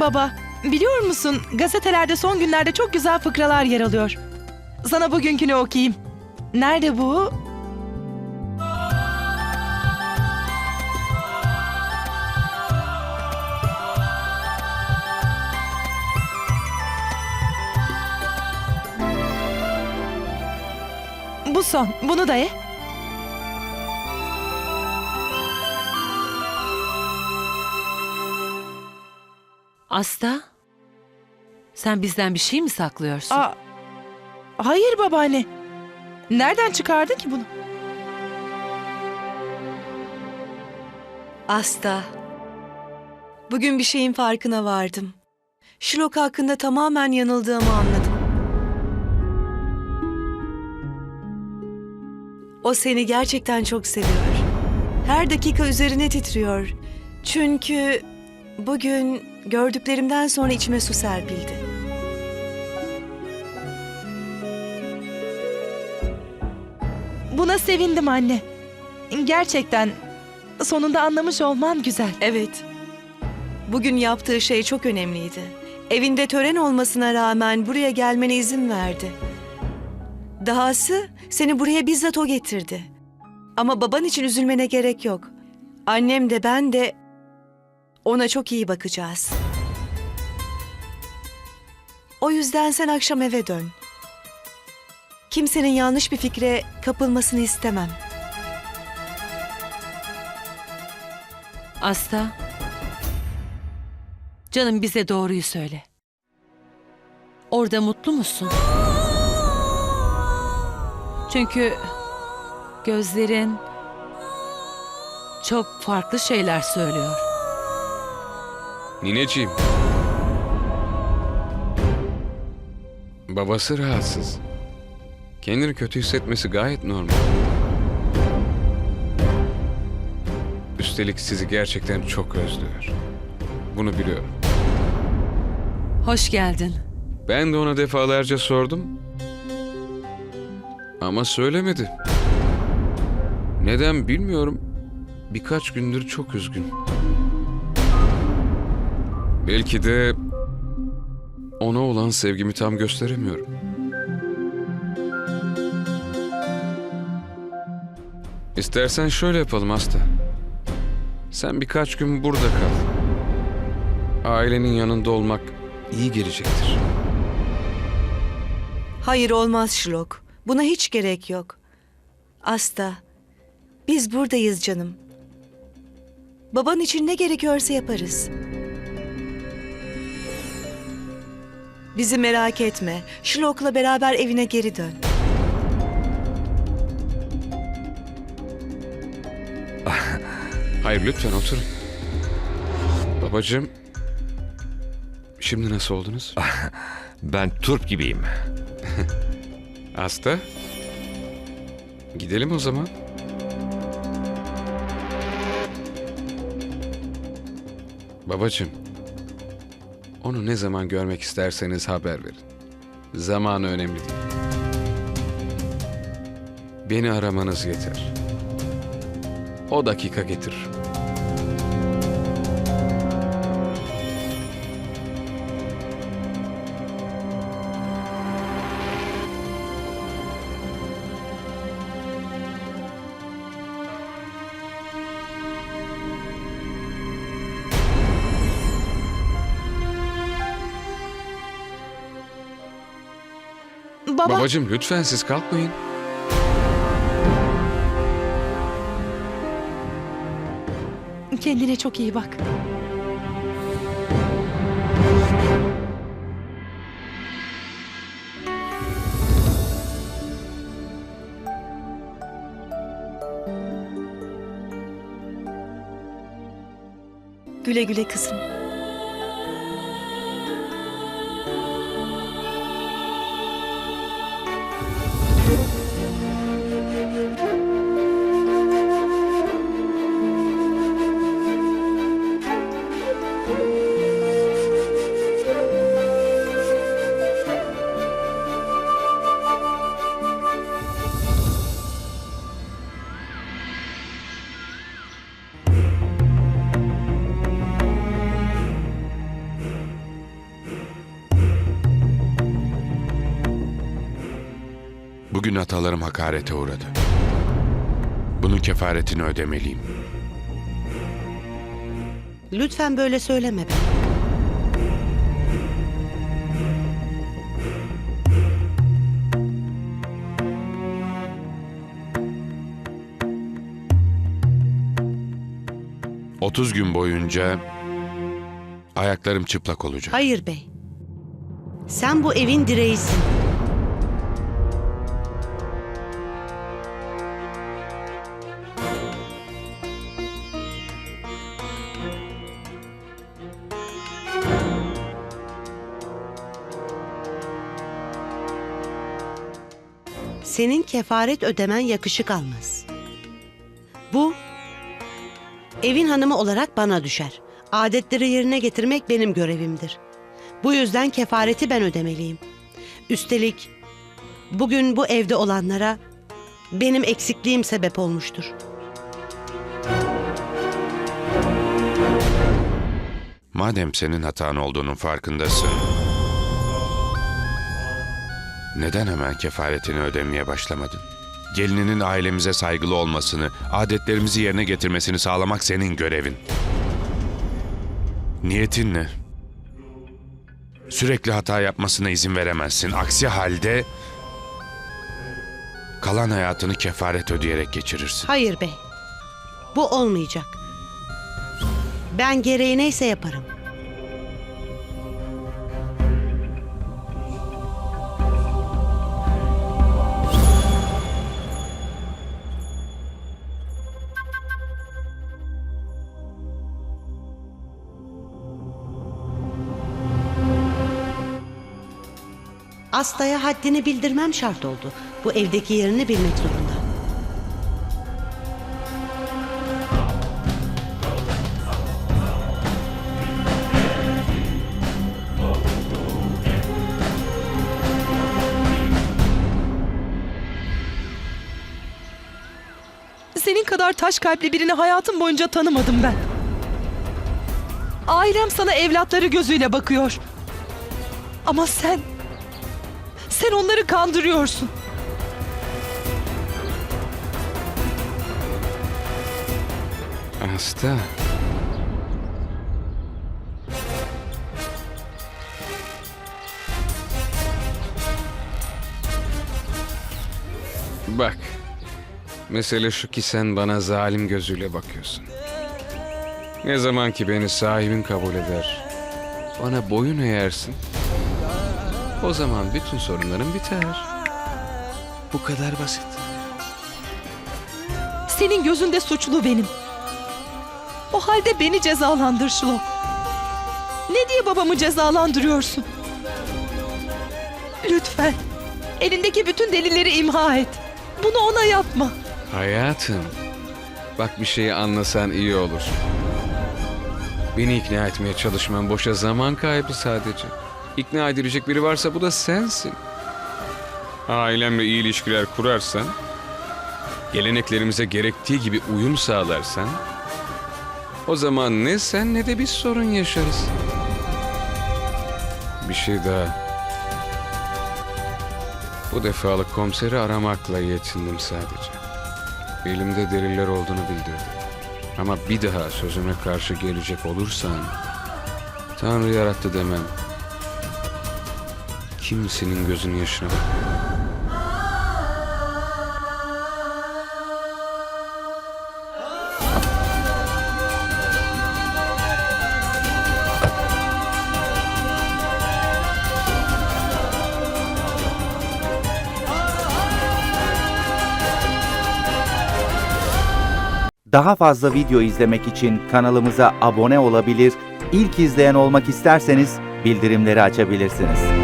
Baba, biliyor musun gazetelerde son günlerde çok güzel fıkralar yer alıyor. Sana bugünkünü okuyayım. Nerede bu? Bu son. Bunu da ye. Asta, sen bizden bir şey mi saklıyorsun? Aa, hayır babaanne. Nereden çıkardın ki bunu? Asta. Bugün bir şeyin farkına vardım. Şilok hakkında tamamen yanıldığımı anladım. O seni gerçekten çok seviyor. Her dakika üzerine titriyor. Çünkü bugün gördüklerimden sonra içime su serpildi. Buna sevindim anne. Gerçekten sonunda anlamış olman güzel. Evet. Bugün yaptığı şey çok önemliydi. Evinde tören olmasına rağmen buraya gelmene izin verdi. Dahası seni buraya bizzat o getirdi. Ama baban için üzülmene gerek yok. Annem de ben de ona çok iyi bakacağız. O yüzden sen akşam eve dön. Kimsenin yanlış bir fikre kapılmasını istemem. Asta, canım bize doğruyu söyle. Orada mutlu musun? Çünkü gözlerin çok farklı şeyler söylüyor. Nineciğim. Babası rahatsız. Kendini kötü hissetmesi gayet normal. Üstelik sizi gerçekten çok özlüyor. Bunu biliyorum. Hoş geldin. Ben de ona defalarca sordum. Ama söylemedi. Neden bilmiyorum. Birkaç gündür çok üzgün. Belki de ona olan sevgimi tam gösteremiyorum. İstersen şöyle yapalım Asta. Sen birkaç gün burada kal. Ailenin yanında olmak iyi gelecektir. Hayır olmaz Şlok. Buna hiç gerek yok. Asta, biz buradayız canım. Baban için ne gerekiyorsa yaparız. Bizi merak etme. Şlok'la beraber evine geri dön. Hayır lütfen oturun. Babacığım, şimdi nasıl oldunuz? Ben turp gibiyim. Asta? Gidelim o zaman. Babacığım, onu ne zaman görmek isterseniz haber verin. Zamanı önemli değil. Beni aramanız yeter. O dakika getirir. Baba, Babacığım lütfen siz kalkmayın. kendine çok iyi bak. Güle güle kızım. Atalarım hakarete uğradı. Bunun kefaretini ödemeliyim. Lütfen böyle söyleme be. Otuz gün boyunca ayaklarım çıplak olacak. Hayır bey. Sen bu evin direğisin. Senin kefaret ödemen yakışık almaz. Bu evin hanımı olarak bana düşer. Adetleri yerine getirmek benim görevimdir. Bu yüzden kefareti ben ödemeliyim. Üstelik bugün bu evde olanlara benim eksikliğim sebep olmuştur. Madem senin hatan olduğunun farkındasın. Neden hemen kefaretini ödemeye başlamadın? Gelininin ailemize saygılı olmasını, adetlerimizi yerine getirmesini sağlamak senin görevin. Niyetin ne? Sürekli hata yapmasına izin veremezsin. Aksi halde kalan hayatını kefaret ödeyerek geçirirsin. Hayır bey. Bu olmayacak. Ben gereği neyse yaparım. Asta'ya haddini bildirmem şart oldu. Bu evdeki yerini bilmek zorunda. Senin kadar taş kalpli birini hayatım boyunca tanımadım ben. Ailem sana evlatları gözüyle bakıyor. Ama sen... Sen onları kandırıyorsun. Asta. Bak. Mesele şu ki sen bana zalim gözüyle bakıyorsun. Ne zaman ki beni sahibin kabul eder, bana boyun eğersin, o zaman bütün sorunların biter. Bu kadar basit. Senin gözünde suçlu benim. O halde beni cezalandır Şlo. Ne diye babamı cezalandırıyorsun? Lütfen. Elindeki bütün delilleri imha et. Bunu ona yapma. Hayatım, bak bir şeyi anlasan iyi olur. Beni ikna etmeye çalışman boşa zaman kaybı sadece. İkna edilecek biri varsa bu da sensin. Ailemle iyi ilişkiler kurarsan, geleneklerimize gerektiği gibi uyum sağlarsan, o zaman ne sen ne de biz sorun yaşarız. Bir şey daha. Bu defalık komiseri aramakla yetindim sadece. Elimde deliller olduğunu bildirdim. Ama bir daha sözüme karşı gelecek olursan... Tanrı yarattı demem. Kimsenin gözünün yaşına. Daha fazla video izlemek için kanalımıza abone olabilir, ilk izleyen olmak isterseniz bildirimleri açabilirsiniz.